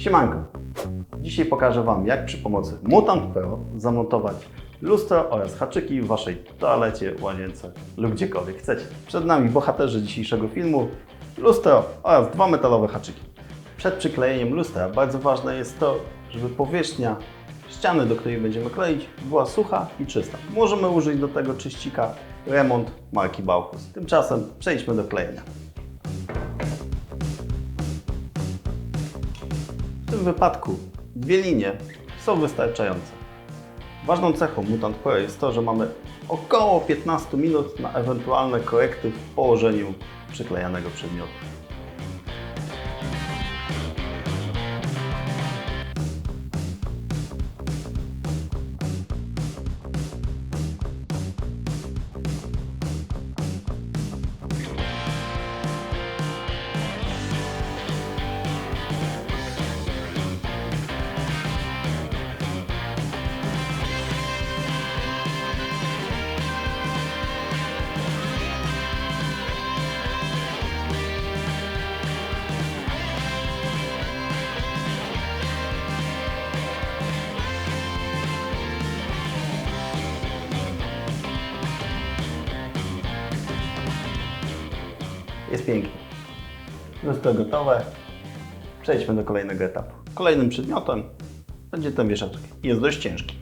Siemanko! Dzisiaj pokażę Wam, jak przy pomocy Mutant Pro zamontować lustro oraz haczyki w Waszej toalecie, łazience lub gdziekolwiek chcecie. Przed nami bohaterzy dzisiejszego filmu, lustro oraz dwa metalowe haczyki. Przed przyklejeniem lustra bardzo ważne jest to, żeby powierzchnia ściany, do której będziemy kleić, była sucha i czysta. Możemy użyć do tego czyścika Remont marki Bauhaus. Tymczasem przejdźmy do klejenia. W tym wypadku dwie linie są wystarczające. Ważną cechą Mutant Pro jest to, że mamy około 15 minut na ewentualne korekty w położeniu przyklejanego przedmiotu. Jest pięknie. Lustro gotowe. Przejdźmy do kolejnego etapu. Kolejnym przedmiotem będzie ten wieszaczek. Jest dość ciężki.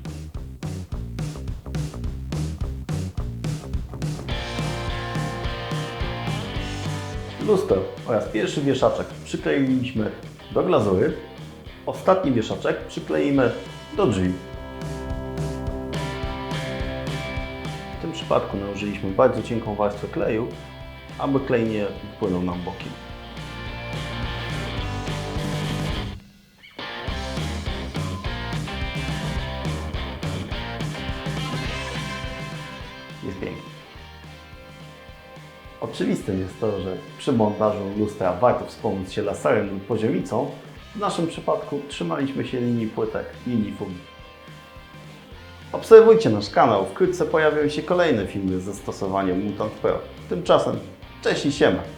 Lustro oraz pierwszy wieszaczek przykleiliśmy do glazury. Ostatni wieszaczek przykleimy do drzwi. W tym przypadku nałożyliśmy bardzo cienką warstwę kleju, aby klej nie wpłynął nam bokiem. Jest pięknie. Oczywistym jest to, że przy montażu lustra warto wspomóc się laserem lub poziomicą. W naszym przypadku trzymaliśmy się linii płytek, linii fugi. Obserwujcie nasz kanał, wkrótce pojawią się kolejne filmy z zastosowaniem Mutant Pro. Tymczasem, cześć i siema!